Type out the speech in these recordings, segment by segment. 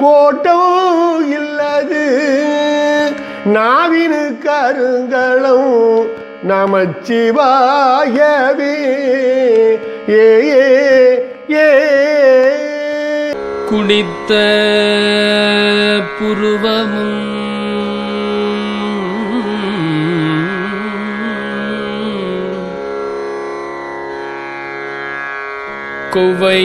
கோட்டோ இல்லது. நாவினு கருங்களும் நமச்சிவாயவே. ஏ ஏ ஏ. குடித்த புருவமும் குவை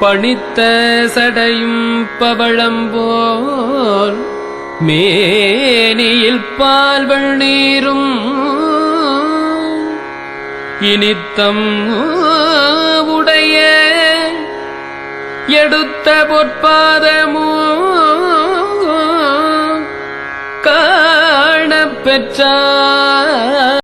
பணித்த சடையும் பவளம்போல் மேனியில் பால்வள் நீரும். இனித்தம் உடைய எடுத்த பொற்பாதமோ காணப் பெற்றார்.